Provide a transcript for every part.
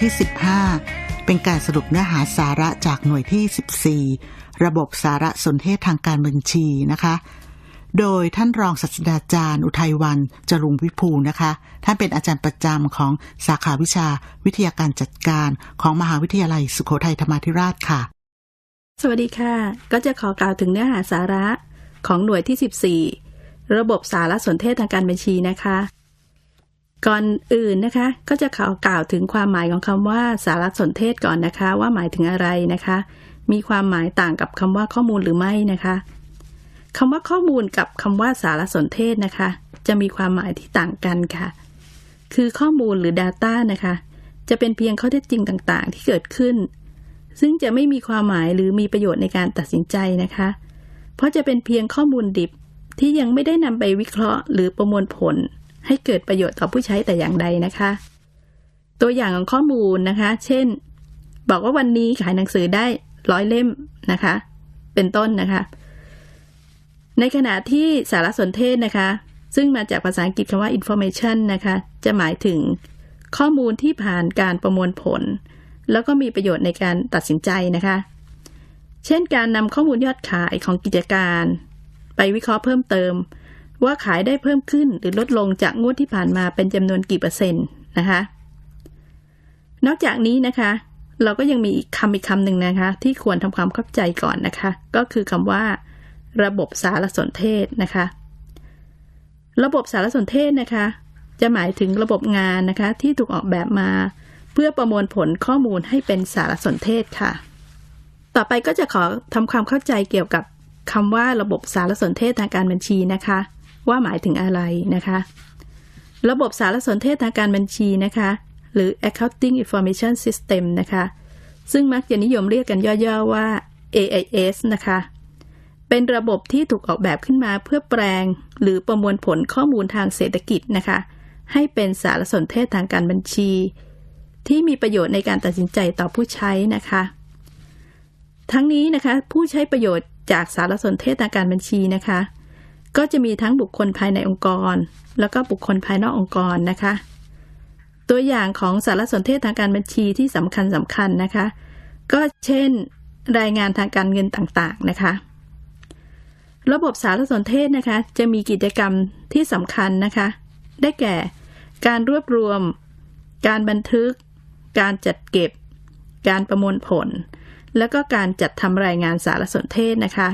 ที่ 15 เป็นการสรุปเนื้อหาสาระจากหน่วยที่ 14 ระบบสารสนเทศทางการบัญชีนะคะ โดยท่านรองศาสตราจารย์ อุทัยวันจรุงวิภูนะคะ ท่านเป็นอาจารย์ประจำของสาขาวิชาวิทยาการจัดการของมหาวิทยาลัยสุโขทัยธรรมาธิราชค่ะ สวัสดีค่ะ ก็จะขอกล่าวถึงเนื้อหาสาระของหน่วยที่ 14 ระบบสารสนเทศทางการบัญชีนะคะ ก่อนอื่นนะคะก็จะขอกล่าวถึงความหมายของคำว่าสารสนเทศก่อนนะคะ ว่าหมายถึงอะไรนะคะ มีความหมายต่างกับคำว่าข้อมูลหรือไม่นะคะคำว่าข้อมูลกับคำว่าสารสนเทศนะคะ จะมีความหมายที่ต่างกันค่ะ คือข้อมูลหรือ Data นะคะ จะเป็นเพียงข้อเท็จจริงต่างๆ ที่เกิดขึ้น ซึ่งจะไม่มีความหมายหรือมีประโยชน์ในการตัดสินใจนะคะ เพราะจะเป็นเพียงข้อมูลดิบที่ยังไม่ได้นำไปวิเคราะห์ หรือประมวลผล ให้เกิดประโยชน์ต่อผู้ใช้แต่อย่างใดนะคะ ตัวอย่างของข้อมูลนะคะ เช่น บอกว่าวันนี้ขายหนังสือได้ร้อยเล่มนะคะ เป็นต้นนะคะ ในขณะที่สารสนเทศนะคะ ซึ่งมาจากภาษาอังกฤษคำว่า information นะคะ จะหมายถึงข้อมูลที่ผ่านการประมวลผล แล้วก็มีประโยชน์ในการตัดสินใจนะคะ เช่นการนำข้อมูลยอดขายของกิจการ ไปวิเคราะห์เพิ่มเติม ว่าขายได้เพิ่มขึ้นหรือลดลงจากงวดที่ผ่านมาเป็นจำนวนกี่เปอร์เซ็นต์นะคะ นอกจากนี้นะคะ เราก็ยังมีอีกคำอีกคำหนึ่งนะคะ ที่ควรทำความเข้าใจก่อนนะคะ ก็คือคำว่า ระบบสารสนเทศนะคะ ระบบสารสนเทศนะคะ จะหมายถึงระบบงานนะคะ ที่ถูกออกแบบมา เพื่อประมวลผลข้อมูลให้เป็นสารสนเทศค่ะ ต่อไปก็จะขอทำความเข้าใจเกี่ยวกับคำว่าระบบสารสนเทศทางการบัญชีนะคะ ว่าหมายถึงอะไรนะคะ ระบบสารสนเทศทางการบัญชีนะคะ หรือ accounting information system นะคะ ซึ่งมักจะนิยมเรียกกันย่อๆว่า AIS นะคะ เป็นระบบที่ถูกออกแบบขึ้นมาเพื่อแปลง หรือประมวลผลข้อมูลทางเศรษฐกิจนะคะ ให้เป็นสารสนเทศทางการบัญชี ที่มีประโยชน์ในการตัดสินใจต่อผู้ใช้นะคะ ทั้งนี้นะคะผู้ใช้ประโยชน์จากสารสนเทศทางการบัญชีนะคะ ก็จะมีทั้งบุคคลภายในองค์กร แล้วก็บุคคลภายนอกองค์กรนะคะ ตัวอย่างของสารสนเทศทางการบัญชีที่สำคัญสำคัญนะคะ ก็เช่น รายงานทางการเงินต่างๆนะคะ ระบบสารสนเทศนะคะ จะมีกิจกรรมที่สำคัญนะคะ ได้แก่ การรวบรวม การบันทึก การจัดเก็บ การประมวลผล แล้วก็การจัดทำรายงานสารสนเทศนะคะ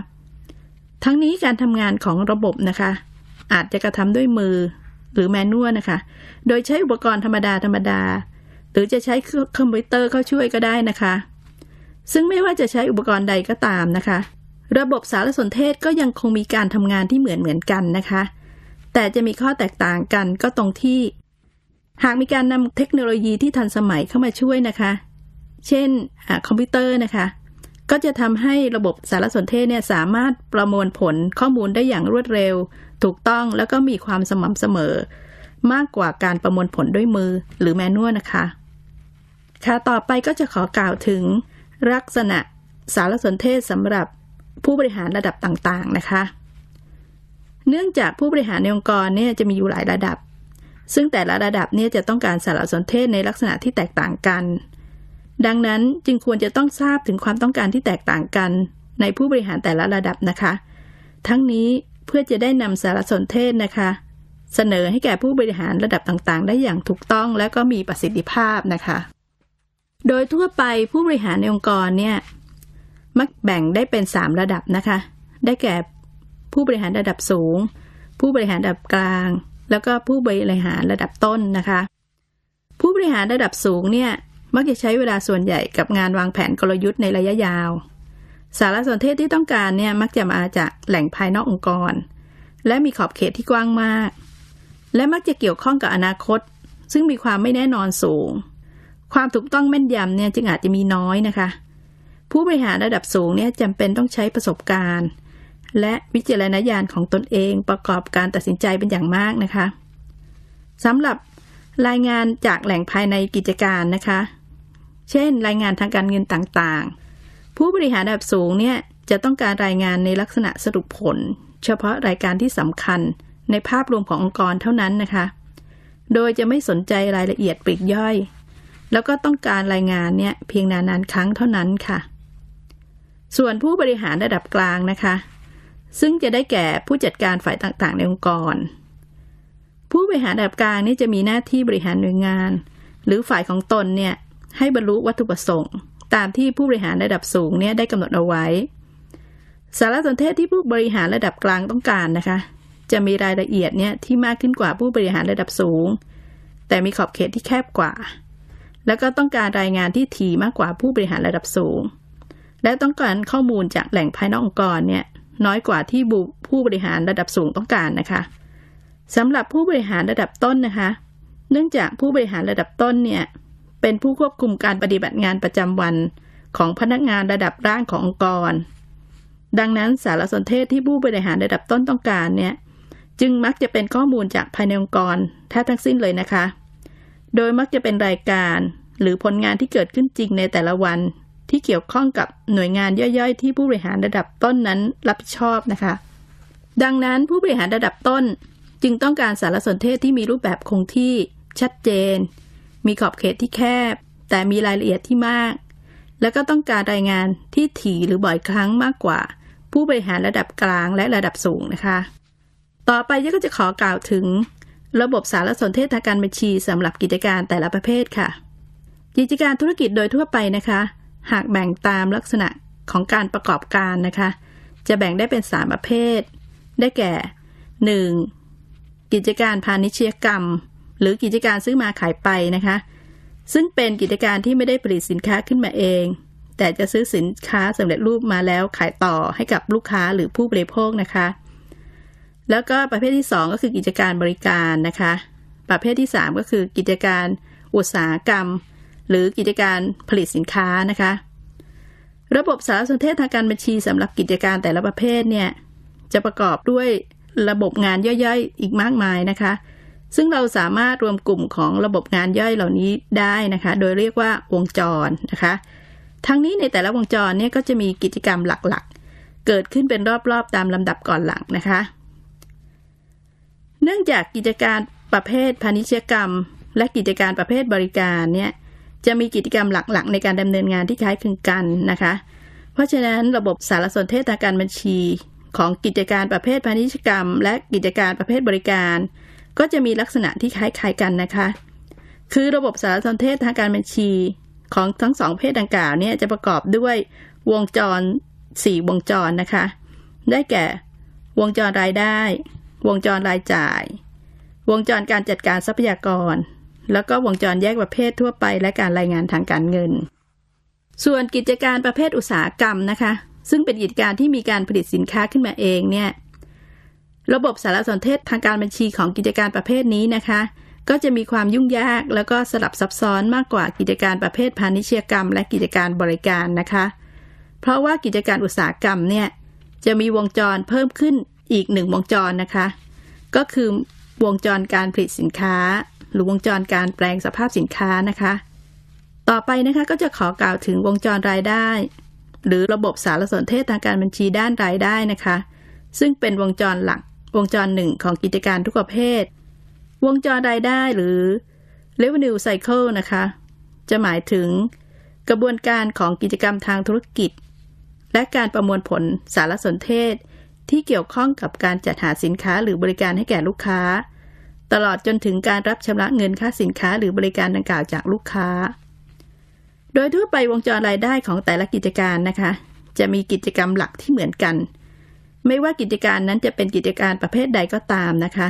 ทั้งนี้การทำงานของระบบนะคะ อาจจะกระทำด้วยมือหรือแมนนวลนะคะ โดยใช้อุปกรณ์ธรรมดาธรรมดา หรือจะใช้คอมพิวเตอร์เข้าช่วยก็ได้นะคะ ซึ่งไม่ว่าจะใช้อุปกรณ์ใดก็ตามนะคะ ระบบสารสนเทศก็ยังคงมีการทำงานที่เหมือนเหมือนกันนะคะ แต่จะมีข้อแตกต่างกันก็ตรงที่ หากมีการนำเทคโนโลยีที่ทันสมัยเข้ามาช่วยนะคะ เช่นอคอมพิวเตอร์นะคะ ก็จะทำให้ระบบสารสนเทศเนี่ยสามารถประมวลผลข้อมูลได้อย่างรวดเร็ว ถูกต้องแล้วก็มีความสม่ำเสมอ มากกว่าการประมวลผลด้วยมือหรือแมนนวลนะคะ ค่ะต่อไปก็จะขอกล่าวถึง ลักษณะสารสนเทศสำหรับผู้บริหารระดับต่างๆนะคะ เนื่องจากผู้บริหารในองค์กรเนี่ยจะมีอยู่หลายระดับ ซึ่งแต่ละระดับเนี่ยจะต้องการสารสนเทศในลักษณะที่แตกต่างกัน ดังนั้นจึงควรจะต้องทราบถึงความต้องการที่แตกต่างกัน ในผู้บริหารแต่ละระดับนะคะ ทั้งนี้เพื่อจะได้นำสารสนเทศนะคะ เสนอให้แก่ผู้บริหารระดับต่างๆ ได้อย่างถูกต้องและก็มีประสิทธิภาพนะคะ โดยทั่วไปผู้บริหารในองค์กรเนี่ยมักแบ่งได้เป็น 3 ระดับนะคะ ได้แก่ผู้บริหารระดับสูง ผู้บริหารระดับกลาง แล้วก็ผู้บริหารระดับต้นนะคะ ผู้บริหารระดับสูงเนี่ย มักจะใช้เวลาส่วนใหญ่กับงานวางแผนกลยุทธ์ในระยะยาว สารสนเทศที่ต้องการเนี่ยมักจะมาจากแหล่งภายนอกองค์กร และมีขอบเขตที่กว้างมาก และมักจะเกี่ยวข้องกับอนาคต ซึ่งมีความไม่แน่นอนสูง ความถูกต้องแม่นยำเนี่ยจึงอาจจะมีน้อยนะคะ ผู้บริหารระดับสูงเนี่ยจำเป็นต้องใช้ประสบการณ์ และวิจารณญาณของตนเองประกอบการตัดสินใจเป็นอย่างมากนะคะสำหรับรายงานจากแหล่งภายในกิจการนะคะ เช่น รายงานทางการเงินต่างๆ ผู้บริหารระดับสูงเนี่ยจะต้องการรายงานในลักษณะสรุปผล เฉพาะรายการที่สำคัญในภาพรวมขององค์กรเท่านั้นนะคะ โดยจะไม่สนใจรายละเอียดปลีกย่อย แล้วก็ต้องการรายงานเนี่ยเพียงนานๆครั้งเท่านั้นค่ะ ส่วนผู้บริหารระดับกลางนะคะ ซึ่งจะได้แก่ผู้จัดการฝ่ายต่างๆ ในองค์กร ผู้บริหารระดับกลางนี่จะมีหน้าที่บริหารหน่วยงาน หรือฝ่ายของตนเนี่ย ให้บรรลุวัตถุประสงค์ ตามที่ผู้บริหารระดับสูงเนี่ยได้กำหนดเอาไว้ สารสนเทศที่ผู้บริหารระดับกลางต้องการนะคะ จะมีรายละเอียดเนี่ยที่มากขึ้นกว่าผู้บริหารระดับสูง แต่มีขอบเขตที่แคบกว่า แล้วก็ต้องการรายงานที่ถี่มากกว่าผู้บริหารระดับสูง และต้องการข้อมูลจากแหล่งภายนอกองค์กรเนี่ยน้อยกว่าที่ผู้บริหารระดับสูงต้องการนะคะสำหรับผู้บริหารระดับต้นนะคะ เนื่องจากผู้บริหารระดับต้นเนี่ย เป็นผู้ควบคุมการปฏิบัติงานประจำวันของพนักงานระดับร่างขององค์กร ดังนั้นสารสนเทศที่ผู้บริหารระดับต้นต้องการเนี่ยจึงมักจะเป็นข้อมูลจากภายในองค์กรแทบทั้งสิ้นเลยนะคะ โดยมักจะเป็นรายการหรือผลงานที่เกิดขึ้นจริงในแต่ละวัน ที่เกี่ยวข้องกับหน่วยงานย่อยๆ ที่ผู้บริหารระดับต้นนั้นรับผิดชอบนะคะ ดังนั้นผู้บริหารระดับต้นจึงต้องการสารสนเทศที่มีรูปแบบคงที่ชัดเจน มีขอบเขตที่แคบ แต่มีรายละเอียดที่มาก แล้วก็ต้องการรายงานที่ถี่หรือบ่อยครั้งมากกว่า ผู้บริหารระดับกลางและระดับสูงนะคะ ต่อไปยก็จะขอกล่าวถึง ระบบสารสนเทศทางการบัญชีสำหรับกิจการแต่ละประเภทค่ะ กิจการธุรกิจโดยทั่วไปนะคะ หากแบ่งตามลักษณะของการประกอบการนะคะ จะแบ่งได้เป็น 3 ประเภท ได้แก่ 1. กิจการพาณิชยกรรม หรือกิจการซื้อมาขายไปนะคะ ซึ่งเป็นกิจการที่ไม่ได้ผลิตสินค้าขึ้นมาเอง แต่จะซื้อสินค้าสำเร็จรูปมาแล้วขายต่อให้กับลูกค้าหรือผู้บริโภคนะคะ แล้วก็ประเภทที่ 2 ก็คือกิจการบริการนะคะ ประเภทที่ 3 ก็คือกิจการอุตสาหกรรม หรือกิจการผลิตสินค้านะคะ ระบบสารสนเทศทางการบัญชีสำหรับกิจการแต่ละประเภทเนี่ยจะประกอบด้วยระบบงานย่อยๆ อีกมากมายนะคะ ซึ่งเราสามารถรวมกลุ่มของระบบงานย่อยเหล่านี้ได้นะคะ โดยเรียกว่าวงจรนะคะ ทั้งนี้ในแต่ละวงจรเนี่ยก็จะมีกิจกรรมหลักๆ เกิดขึ้นเป็นรอบๆ ตามลำดับก่อนหลังนะคะ เนื่องจากกิจการประเภทพาณิชยกรรม และกิจการประเภทบริการเนี่ยจะมีกิจกรรมหลักๆ ในการดำเนินงานที่คล้ายคลึงกันนะคะ เพราะฉะนั้นระบบสารสนเทศทางการบัญชี ของกิจการประเภทพาณิชยกรรม และกิจการประเภทบริการ ก็จะมีลักษณะที่คล้ายๆกันนะคะ คือระบบสารสนเทศทางการบัญชีของทั้งสองเพศดังกล่าวเนี่ยจะประกอบด้วยวงจร 4 วงจรนะคะ ได้แก่ วงจรรายได้ วงจรรายจ่าย วงจรการจัดการทรัพยากร แล้วก็วงจรแยกประเภททั่วไปและการรายงานทางการเงิน ส่วนกิจการประเภทอุตสาหกรรมนะคะ ซึ่งเป็นกิจการที่มีการผลิตสินค้าขึ้นมาเองเนี่ย ระบบสารสนเทศทางการบัญชีของกิจการประเภทนี้นะคะ ก็จะมีความยุ่งยากแล้วก็สลับซับซ้อนมากกว่ากิจการประเภทพาณิชยกรรม และกิจการบริการนะคะ เพราะว่ากิจการอุตสาหกรรมเนี่ยจะมีวงจรเพิ่มขึ้นอีกหนึ่งวงจรนะคะ ก็คือวงจรการผลิตสินค้า หรือวงจรการแปลงสภาพสินค้านะคะ ต่อไปนะคะก็จะขอกล่าวถึงวงจรรายได้ หรือระบบสารสนเทศทางการบัญชีด้านรายได้นะคะ ซึ่งเป็นวงจรหลัก วงจรหนึ่งของกิจการทุกประเภท วงจรรายได้หรือ revenue cycle นะคะ จะหมายถึงกระบวนการของกิจกรรมทางธุรกิจ และการประมวลผลสารสนเทศ ที่เกี่ยวข้องกับการจัดหาสินค้าหรือบริการให้แก่ลูกค้า ตลอดจนถึงการรับชำระเงินค่าสินค้าหรือบริการดังกล่าวจากลูกค้า โดยทั่วไปวงจรรายได้ของแต่ละกิจการนะคะ จะมีกิจกรรมหลักที่เหมือนกัน ไม่ว่ากิจการนั้นจะเป็นกิจการประเภทใดก็ตามนะคะ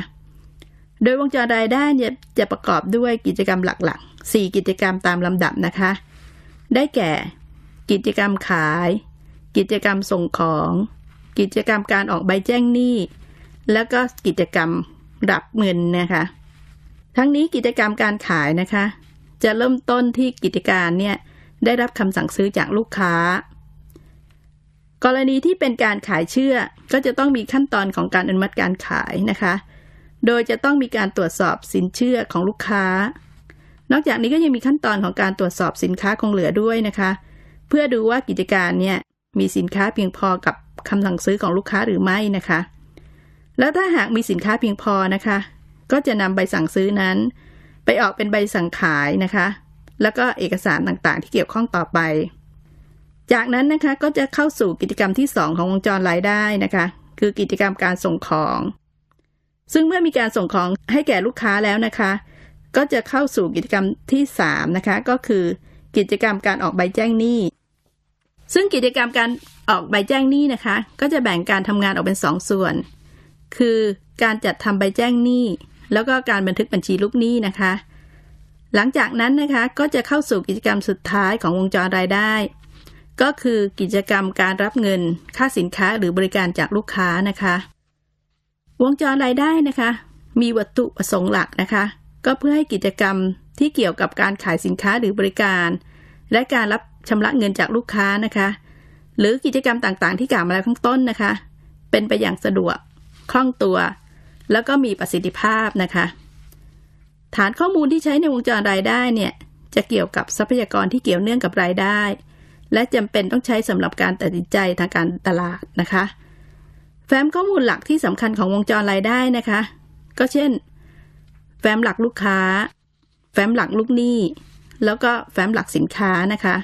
โดยวงจรรายได้เนี่ยจะประกอบด้วยกิจกรรมหลักๆ 4 กิจกรรมตามลำดับนะคะ ได้แก่ กิจกรรมขาย กิจกรรมส่งของ กิจกรรมการออกใบแจ้งหนี้ แล้วก็กิจกรรมรับเงินนะคะ ทั้งนี้กิจกรรมการขายนะคะ จะเริ่มต้นที่กิจการเนี่ยได้รับคำสั่งซื้อจากลูกค้า กรณีที่เป็นการขายเชื่อก็จะต้องมีขั้นตอนของการอนุมัติการขายนะคะ โดยจะต้องมีการตรวจสอบสินเชื่อของลูกค้า นอกจากนี้ก็ยังมีขั้นตอนของการตรวจสอบสินค้าคงเหลือด้วยนะคะ เพื่อดูว่ากิจการเนี่ยมีสินค้าเพียงพอกับคำสั่งซื้อของลูกค้าหรือไม่นะคะ แล้วถ้าหากมีสินค้าเพียงพอนะคะ ก็จะนำใบสั่งซื้อนั้น ไปออกเป็นใบสั่งขายนะคะ แล้วก็เอกสารต่างๆ ที่เกี่ยวข้องต่อไป จากนั้นนะคะก็จะเข้าสู่กิจกรรมที่ 2 ของวงจรรายได้นะคะ คือกิจกรรมการส่งของ ซึ่งเมื่อมีการส่งของให้แก่ลูกค้าแล้วนะคะ ก็จะเข้าสู่กิจกรรมที่3นะคะก็คือ กิจกรรมการออกใบแจ้งหนี้ ซึ่งกิจกรรมการออกใบแจ้งหนี้นะคะ ก็จะแบ่งการทำงานออกเป็น 2ส่วน คือการจัดทำใบแจ้งหนี้ แล้วก็การบันทึกบัญชีลูกหนี้นะคะ หลังจากนั้นนะคะก็จะเข้าสู่กิจกรรมสุดท้ายของวงจรรายได้ ก็คือกิจกรรมการรับเงินค่าสินค้าหรือบริการจากลูกค้านะคะ วงจรรายได้นะคะ มีวัตถุประสงค์หลักนะคะ ก็เพื่อให้กิจกรรมที่เกี่ยวกับการขายสินค้าหรือบริการ และการรับชำระเงินจากลูกค้านะคะ หรือกิจกรรมต่างๆ ที่กล่าวมาแล้วข้างต้นนะคะ เป็นไปอย่างสะดวกคล่องตัว แล้วก็มีประสิทธิภาพนะคะ ฐานข้อมูลที่ใช้ในวงจรรายได้เนี่ยจะเกี่ยวกับทรัพยากรที่เกี่ยวเนื่องกับรายได้ และจำเป็นต้องใช้สำหรับการตัดสินใจทางการตลาดนะคะ แฟ้มข้อมูลหลักที่สำคัญของวงจรรายได้นะคะ ก็เช่น แฟ้มหลักลูกค้า แฟ้มหลักลูกหนี้ แล้วก็แฟ้มหลักสินค้านะคะ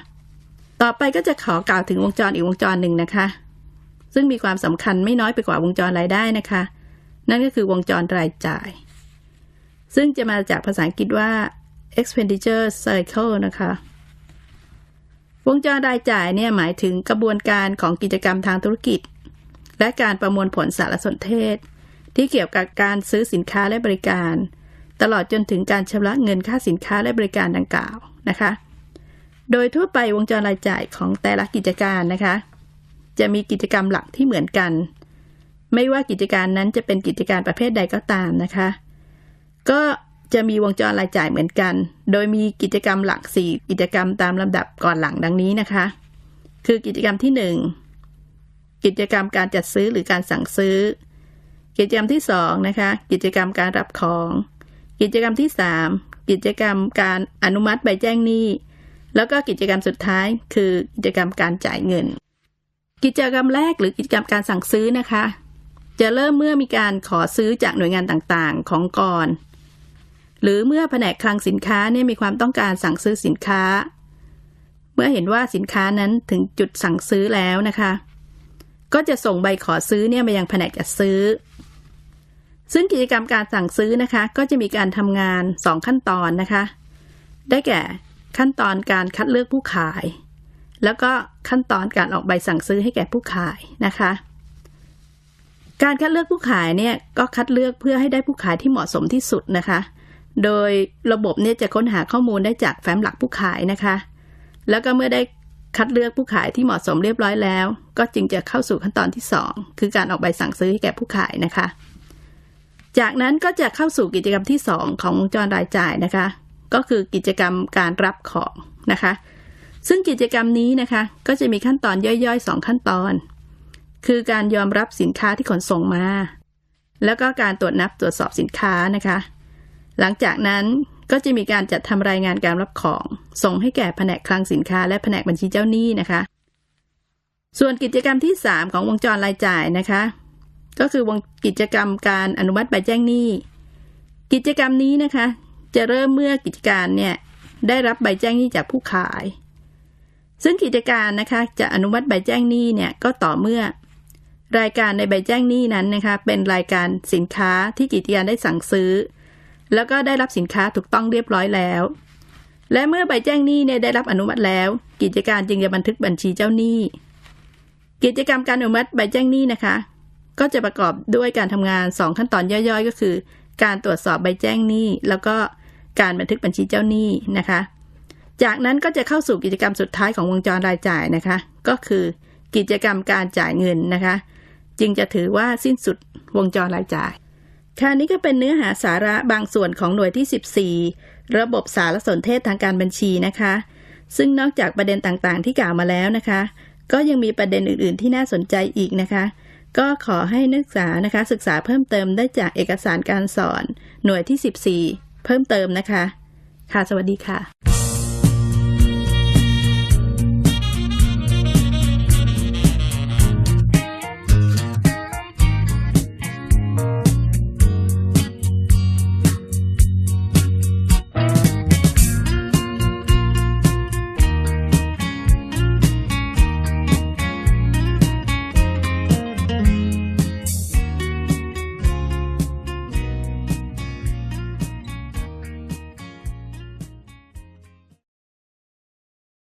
ต่อไปก็จะขอกล่าวถึงวงจรอีกวงจรหนึ่งนะคะ ซึ่งมีความสำคัญไม่น้อยไปกว่าวงจรรายได้นะคะ นั่นก็คือวงจรรายจ่าย ซึ่งจะมาจากภาษาอังกฤษว่า expenditure cycle นะคะ วงจรรายจ่ายเนี่ยหมายถึงกระบวนการของกิจกรรมทางธุรกิจ และการประมวลผลสารสนเทศ ที่เกี่ยวกับการซื้อสินค้าและบริการ ตลอดจนถึงการชำระเงินค่าสินค้าและบริการดังกล่าวนะคะ โดยทั่วไปวงจรรายจ่ายของแต่ละกิจการนะคะ จะมีกิจกรรมหลักที่เหมือนกัน ไม่ว่ากิจการนั้นจะเป็นกิจการประเภทใดก็ตามนะคะ ก็จะมีวงจรรายจ่ายเหมือนกัน โดยมีกิจกรรมหลัก 4 กิจกรรมตามลำดับก่อนหลังดังนี้นะคะ คือกิจกรรมที่ 1 กิจกรรมการจัดซื้อหรือการสั่งซื้อ กิจกรรมที่2นะคะ กิจกรรมการรับของ กิจกรรมที่ 3 กิจกรรมการอนุมัติใบแจ้งหนี้ แล้วก็กิจกรรมสุดท้าย คือกิจกรรมการจ่ายเงิน กิจกรรมแรกหรือกิจกรรมการสั่งซื้อนะคะ จะเริ่มเมื่อมีการขอซื้อจากหน่วยงานต่างๆ ของก่อน หรือเมื่อแผนกคลังสินค้าเนี่ยมีความต้องการสั่งซื้อสินค้า เมื่อเห็นว่าสินค้านั้นถึงจุดสั่งซื้อแล้วนะคะ ก็จะส่งใบขอซื้อเนี่ยมายังแผนกจัดซื้อ ซึ่งกิจกรรมการสั่งซื้อนะคะ ก็จะมีการทำงาน 2 ขั้นตอนนะคะ ได้แก่ขั้นตอนการคัดเลือกผู้ขาย แล้วก็ขั้นตอนการออกใบสั่งซื้อให้แก่ผู้ขายนะคะการคัดเลือกผู้ขายเนี่ยก็คัดเลือกเพื่อให้ได้ผู้ขายที่เหมาะสมที่สุดนะคะ โดยระบบเนี่ยจะค้นหาข้อมูลได้จากแฟ้มหลักผู้ขายนะคะ แล้วก็เมื่อได้คัดเลือกผู้ขายที่เหมาะสมเรียบร้อยแล้ว ก็จึงจะเข้าสู่ขั้นตอนที่ 2 คือการออกใบสั่งซื้อให้แก่ผู้ขายนะคะ จากนั้นก็จะเข้าสู่กิจกรรมที่ 2 ของวงจรรายจ่ายนะคะ ก็คือกิจกรรมการรับของนะคะ ซึ่งกิจกรรมนี้นะคะ ก็จะมีขั้นตอนย่อยๆ 2 ขั้นตอน คือการยอมรับสินค้าที่ขนส่งมา แล้วก็การตรวจนับตรวจสอบสินค้านะคะ หลังจากนั้นก็จะมีการจัดทำรายงานการรับของ ส่งให้แก่แผนกคลังสินค้า และแผนกบัญชีเจ้าหนี้นะคะ ส่วนกิจกรรมที่ 3 ของวงจรรายจ่ายนะคะ ก็คือวงกิจกรรมการอนุมัติใบแจ้งหนี้ กิจกรรมนี้นะคะ จะเริ่มเมื่อกิจการเนี่ยได้รับใบแจ้งหนี้จากผู้ขาย ซึ่งกิจการนะคะจะอนุมัติใบแจ้งหนี้เนี่ยก็ต่อเมื่อ รายการในใบแจ้งหนี้นั้นนะคะเป็นรายการสินค้าที่กิจการได้สั่งซื้อ แล้วก็ได้รับสินค้าถูกต้องเรียบร้อยแล้ว และเมื่อใบแจ้งหนี้เนี่ยได้รับอนุมัติแล้ว กิจการจึงจะบันทึกบัญชีเจ้าหนี้ กิจกรรมการอนุมัติใบแจ้งหนี้นะคะ ก็จะประกอบด้วยการทำงาน 2 ขั้นตอนย่อยๆ ก็คือ การตรวจสอบใบแจ้งหนี้ แล้วก็การบันทึกบัญชีเจ้าหนี้นะคะ จากนั้นก็จะเข้าสู่กิจกรรมสุดท้ายของวงจรรายจ่ายนะคะ ก็คือกิจกรรมการจ่ายเงินนะคะ จึงจะถือว่าสิ้นสุดวงจรรายจ่าย ค่ะนี้ก็เป็นเนื้อหาสาระบางส่วนของหน่วยที่ 14 ระบบสารสนเทศทางการบัญชีนะคะ ซึ่งนอกจากประเด็นต่างๆ ที่กล่าวมาแล้วนะคะ ก็ยังมีประเด็นอื่นๆ ที่น่าสนใจอีกนะคะ ก็ขอให้นักศึกษานะคะ ศึกษาเพิ่มเติมได้จากเอกสารการสอน หน่วยที่ 14 เพิ่มเติมนะคะ ค่ะ สวัสดีค่ะ